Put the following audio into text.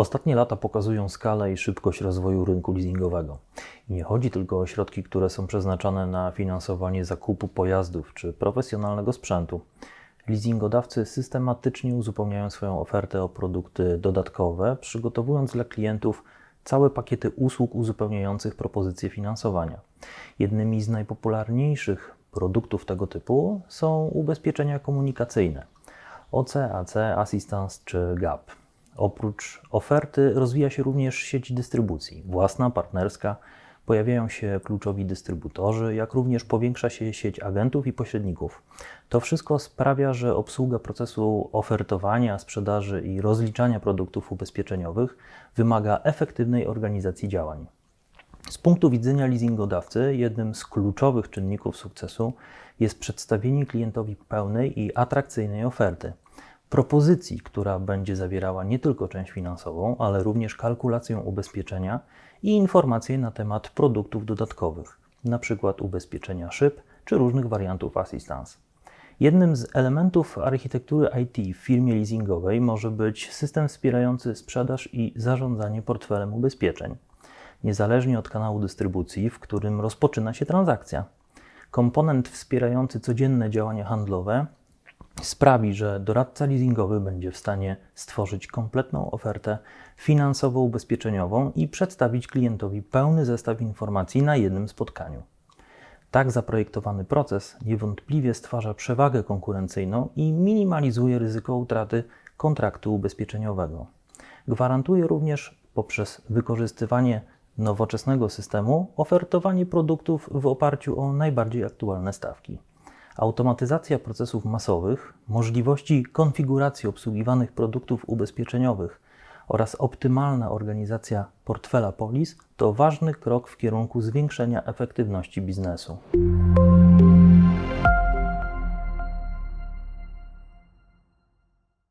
Ostatnie lata pokazują skalę i szybkość rozwoju rynku leasingowego. I nie chodzi tylko o środki, które są przeznaczone na finansowanie zakupu pojazdów czy profesjonalnego sprzętu. Leasingodawcy systematycznie uzupełniają swoją ofertę o produkty dodatkowe, przygotowując dla klientów całe pakiety usług uzupełniających propozycje finansowania. Jednymi z najpopularniejszych produktów tego typu są ubezpieczenia komunikacyjne OC, AC, Assistance czy GAP. Oprócz oferty rozwija się również sieć dystrybucji, własna, partnerska. Pojawiają się kluczowi dystrybutorzy, jak również powiększa się sieć agentów i pośredników. To wszystko sprawia, że obsługa procesu ofertowania, sprzedaży i rozliczania produktów ubezpieczeniowych wymaga efektywnej organizacji działań. Z punktu widzenia leasingodawcy, jednym z kluczowych czynników sukcesu jest przedstawienie klientowi pełnej i atrakcyjnej oferty. Propozycji, która będzie zawierała nie tylko część finansową, ale również kalkulację ubezpieczenia i informacje na temat produktów dodatkowych, np. ubezpieczenia szyb czy różnych wariantów assistance. Jednym z elementów architektury IT w firmie leasingowej może być system wspierający sprzedaż i zarządzanie portfelem ubezpieczeń niezależnie od kanału dystrybucji, w którym rozpoczyna się transakcja. Komponent wspierający codzienne działania handlowe sprawi, że doradca leasingowy będzie w stanie stworzyć kompletną ofertę finansowo-ubezpieczeniową i przedstawić klientowi pełny zestaw informacji na jednym spotkaniu. Tak zaprojektowany proces niewątpliwie stwarza przewagę konkurencyjną i minimalizuje ryzyko utraty kontraktu ubezpieczeniowego. Gwarantuje również poprzez wykorzystywanie nowoczesnego systemu ofertowanie produktów w oparciu o najbardziej aktualne stawki. Automatyzacja procesów masowych, możliwości konfiguracji obsługiwanych produktów ubezpieczeniowych oraz optymalna organizacja portfela polis to ważny krok w kierunku zwiększenia efektywności biznesu.